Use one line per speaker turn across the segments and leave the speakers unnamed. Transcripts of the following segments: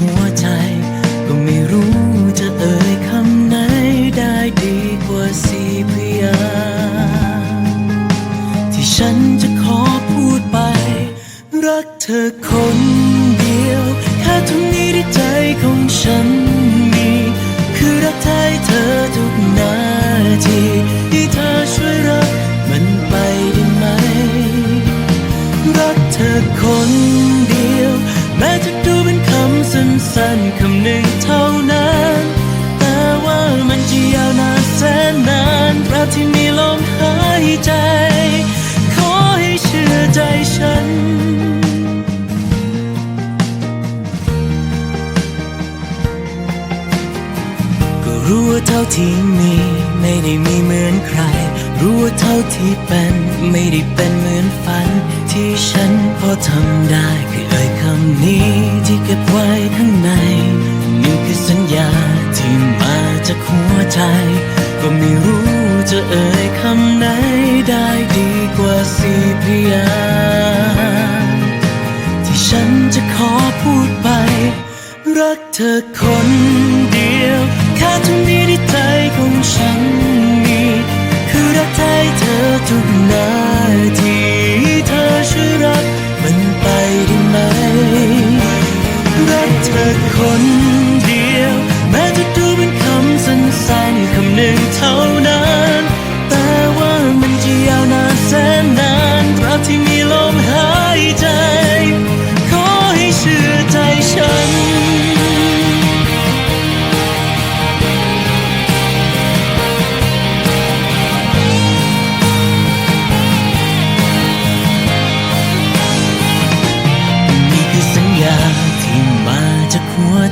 หัวใจ ก็ไม่รู้จะเอ่ยคำไหนได้ดีกว่าสีพยางที่ฉันจะขอพูดไป รักเธอคนเดียว แค่ตรงนี้ที่ใจของฉันมี คือรักแท้เธอทุกนาทีที่เธอช่วยรักมันไปได้ไหม รักเธอคน สั้นคำหนึ่งเท่านั้น แต่ว่ามันจะยาวนานแสนนานตราบที่มีลมหายใจ ขอให้เชื่อใจฉันก็รู้ว่าเท่าที่มีไม่ได้มีเหมือนใคร รู้ว่าเท่าที่เป็นไม่ได้เป็นเหมือนฝัน ที่ฉันพอทำได้คือเอ่ยคำนี้ที่เก็บไว้ข้างในนี่คือสัญญาที่มาจากหัวใจ ก็ไม่รู้จะเอ่ยคำไหนได้ดีกว่าสีพยางที่ฉันจะขอพูดไป รักเธอคนเดียว แค่ตรงนี้ที่ใจของฉัน ทุกนาทีเธอช่วยรักมันไปได้ไหมรักเธอคน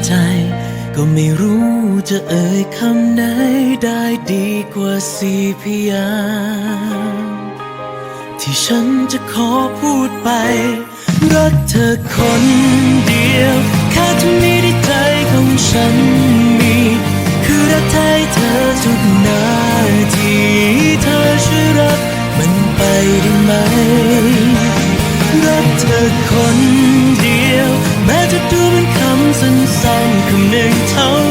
ใจ ก็ไม่รู้จะเอ่ยคำไหนได้ดีกว่าสีพยางที่ฉันจะขอพูดไป รักเธอคนเดียว แค่ตรงนี้ที่ใจของฉันมี คือรักแท้เธอทุกนาทีเธอช่วยรักมันไปได้ไหม รักเธอคนเดียว แม้จะดูเป็นค สั้นๆคำหนึ่งเท่า